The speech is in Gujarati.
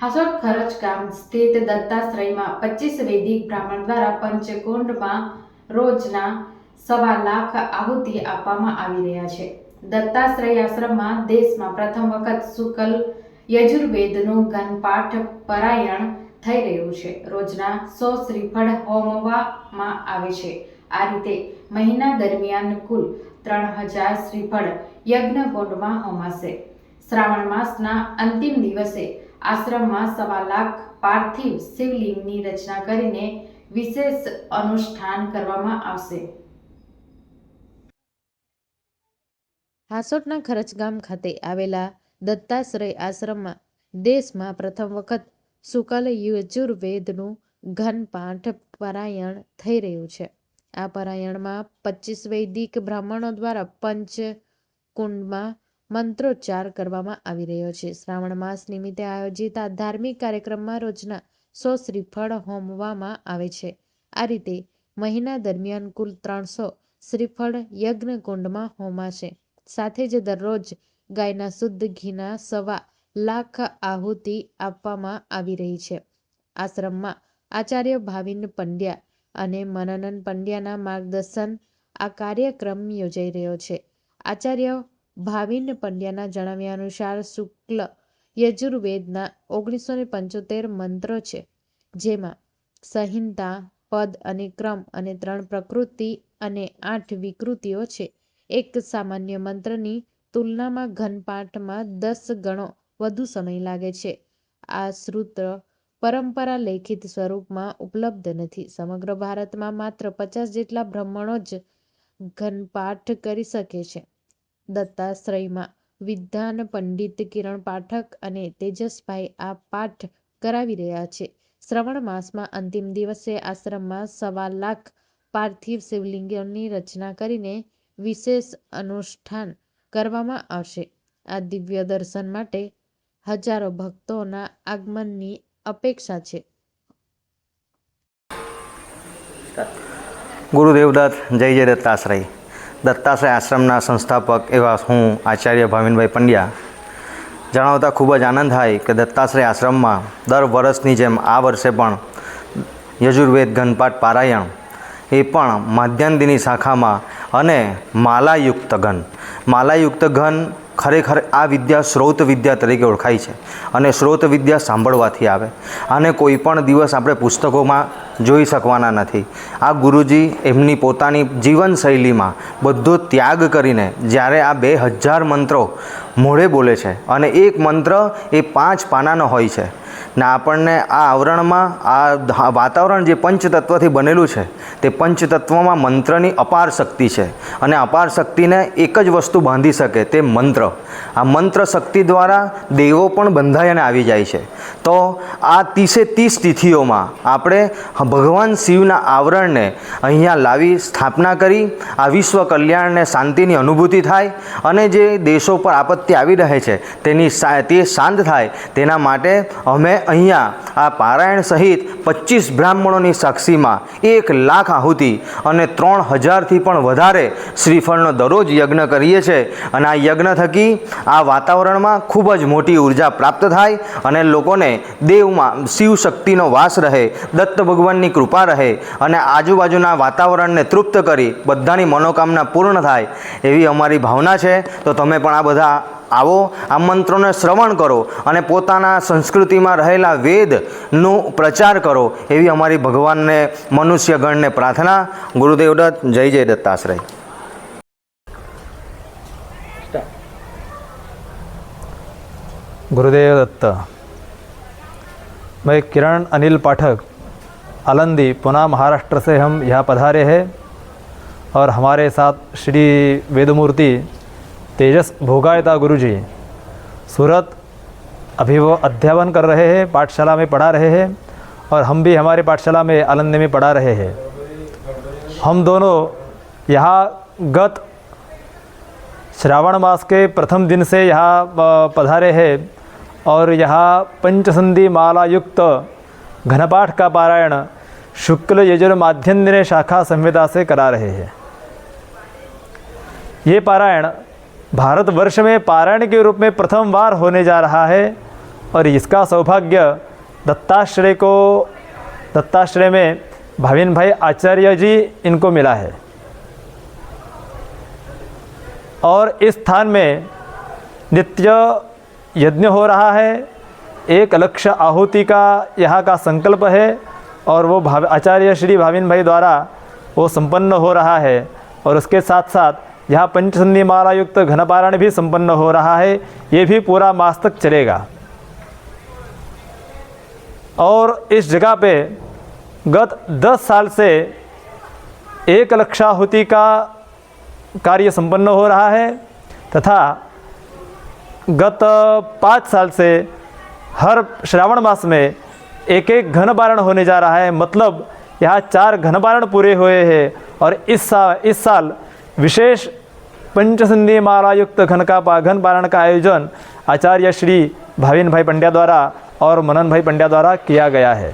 હાસોટ ખરચ ગામ સ્થિત દત્તાશ્રયમાં પચીસ વૈદિક બ્રાહ્મણ દ્વારા પંચકુંડમાં રોજના સવા લાખ આહુતિ આપવામાં આવી રહ્યા છે. દત્તાશ્રય આશ્રમમાં દેશમાં પ્રથમ વખત શુકલ યજુર્વેદનું ઘનપાઠ પરાયણ થઈ રહ્યું છે. રોજના સો શ્રીફળ હોમવામાં આવે છે. આ રીતે મહિના દરમિયાન કુલ ત્રણ હજાર શ્રીફળ યજ્ઞકુંડમાં હોમાશે. શ્રાવણ માસના અંતિમ દિવસે આશ્રમમાં સવા લાખ પાર્થિવ શિવલિંગની રચના કરીને વિશેષ અનુષ્ઠાન કરવામાં આવશે. હાસોટના ખરચગામ ખાતે આવેલા દત્તાશ્રય આશ્રમમાં દેશમાં પ્રથમ વખત શુકલ યજુર્વેદનું ઘન પાઠ પરાયણ થઈ રહ્યું છે. આ પરાયણમાં પચીસ વૈદિક બ્રાહ્મણો દ્વારા પંચ કુંડમાં મંત્રોચ્ચાર કરવામાં આવી રહ્યો છે. શ્રાવણ માસ નિમિત્તે આયોજિત આ ધાર્મિક કાર્યક્રમમાં રોજના સો શ્રીફળ હોમવામાં આવે છે. આ રીતે મહિના દરમિયાન કુલ ત્રણસો શ્રીફળ યજ્ઞ કુંડમાં હોમાશે. સાથે જ દરરોજ ગાયના શુદ્ધ ઘીના સવા લાખ આહુતિ આપવામાં આવી રહી છે. આશ્રમમાં આચાર્ય ભાવિન પંડ્યા અને મનનન પંડ્યાના માર્ગદર્શન આ કાર્યક્રમ યોજાઈ રહ્યો છે. આચાર્ય ભાવિન પંડ્યાના જણાવ્યા અનુસાર શુક્લ યજુર્વેદના ઓગણીસો ને પંચોતેર મંત્રો છે, જેમાં સંહિતા પદ અને ક્રમ અને ત્રણ પ્રકૃતિ અને આઠ વિકૃતિઓ છે. એક સામાન્ય મંત્રની તુલનામાં ઘનપાઠમાં દસ ગણો વધુ સમય લાગે છે. આ શ્રુત્ર પરંપરા લેખિત સ્વરૂપમાં ઉપલબ્ધ નથી. સમગ્ર ભારતમાં માત્ર પચાસ જેટલા બ્રાહ્મણો જ ઘનપાઠ કરી શકે છે. દત્તાશ્રયમાં. વિદ્વાન પંડિત કિરણ પાઠક અને તેજસભાઈ આ પાઠ કરાવી રહ્યા છે. શ્રવણ માસમાં અંતિમ દિવસે આશ્રમમાં સવા લાખ પાર્થિવ શિવલિંગોની રચના કરીને વિશેષ અનુષ્ઠાન કરવામાં આવશે. આ દિવ્ય દર્શન માટે હજારો ભક્તોના આગમનની અપેક્ષા છે. ગુરુદેવદત્ત, જય જય દત્તાશ્રય દત્તાશ્રય આશ્રમના સંસ્થાપક એવા હું આચાર્ય ભાવિનભાઈ પંડ્યા. જણાવતા ખૂબ જ આનંદ થાય કે દત્તાશ્રય આશ્રમમાં દર વર્ષની જેમ આ વર્ષે પણ યજુર્વેદ ઘનપાઠ પારાયણ એ પણ માધ્યાનદિની શાખામાં અને માલાયુક્ત ઘન. માલાયુક્ત ઘન ખરેખર આ વિદ્યા શ્રોત વિદ્યા તરીકે ઓળખાય છે અને શ્રોત વિદ્યા સાંભળવાથી આવે. આને કોઈ પણ દિવસ આપણે પુસ્તકોમાં જોઈ શકવાના નથી. આ ગુરુજી એમની પોતાની જીવનશૈલીમાં બધો ત્યાગ કરીને જ્યારે આ બે હજાર મંત્રો મોઢે બોલે છે અને એક મંત્ર એ પાંચ પાનાનો હોય છે. ને આપણને આ આવરણમાં આ વાતાવરણ જે પંચતત્વથી બનેલું છે, તે પંચતત્વમાં મંત્રની અપાર શક્તિ છે અને અપાર શક્તિને એક જ વસ્તુ બાંધી શકે તે મંત્ર. આ મંત્ર શક્તિ દ્વારા દેવો પણ બંધાઈ અને આવી જાય છે. તો આ ત્રીસે ત્રીસ તિથિઓમાં આપણે ભગવાન શિવના આવરણને અહીંયા લાવી સ્થાપના કરી, આ વિશ્વ કલ્યાણને શાંતિની અનુભૂતિ થાય અને જે દેશો પર આપત્તિ આવી રહે છે, તેની તે શાંત થાય, તેના માટે અમે અહીંયા આ પારાયણ સહિત પચીસ બ્રાહ્મણોની સાક્ષીમાં એક લાખ આહુતિ અને ત્રણ હજારથી પણ વધારે શ્રીફળનો દરરોજ યજ્ઞ કરીએ છીએ. અને આ યજ્ઞ થકી આ વાતાવરણમાં ખૂબ જ મોટી ઊર્જા પ્રાપ્ત થાય અને લોકોને દેવમાં શિવ શક્તિનો વાસ રહે, દત્ત ભગવાનની કૃપા રહે અને આજુબાજુના વાતાવરણને તૃપ્ત કરી બધાની મનોકામના પૂર્ણ થાય એવી અમારી ભાવના છે. તો તમે પણ આ બધા આવો આ મંત્રોને શ્રવણ કરો અને પોતાના સંસ્કૃતિમાં રહેલા વેદનો પ્રચાર કરો એવી અમારી ભગવાનને મનુષ્યગણને પ્રાર્થના ગુરુદેવ દત્ત જય જય દત્તાશ્રય गुरुदेव दत्त मैं किरण अनिल पाठक आलंदी पुणे महाराष्ट्र से हम यहाँ पधारे हैं और हमारे साथ श्री वेदमूर्ति तेजस भोगायता गुरु जी सूरत अभी वो अध्यापन कर रहे हैं, पाठशाला में पढ़ा रहे हैं और हम भी हमारे पाठशाला में आलंदी में पढ़ा रहे हैं। हम दोनों यहाँ गत श्रावण मास के प्रथम दिन से यहाँ पधारे हैं और यहाँ पंचसंधि माला युक्त घनपाठ का पारायण शुक्ल यजुर्माध्यन्दिने शाखा संहिता से करा रहे हैं। ये पारायण भारतवर्ष में पारायण के रूप में प्रथम बार होने जा रहा है और इसका सौभाग्य दत्ताश्रय को, दत्ताश्रय में भाविन भाई आचार्य जी इनको मिला है। और इस स्थान में नित्य यज्ञ हो रहा है। एक लक्ष्य आहुति का यहाँ का संकल्प है और वो भाव, आचार्य श्री भाविन भाई द्वारा वो संपन्न हो रहा है और उसके साथ साथ यहाँ पंचसंधि माला युक्त घनपारण भी संपन्न हो रहा है, ये भी पूरा मास तक चलेगा। और इस जगह पे गत 10 साल से एक लक्षाहुति का कार्य संपन्न हो रहा है, तथा गत पाँच साल से हर श्रावण मास में एक एक घन बारण होने जा रहा है। मतलब यहाँ चार घन बारण पूरे हुए हैं और इस साल इस साल विशेष पंचसंधि माला युक्त घन का पा- घन बारण का आयोजन आचार्य श्री भाविन भाई पंड्या द्वारा और मनन भाई पंड्या द्वारा किया गया है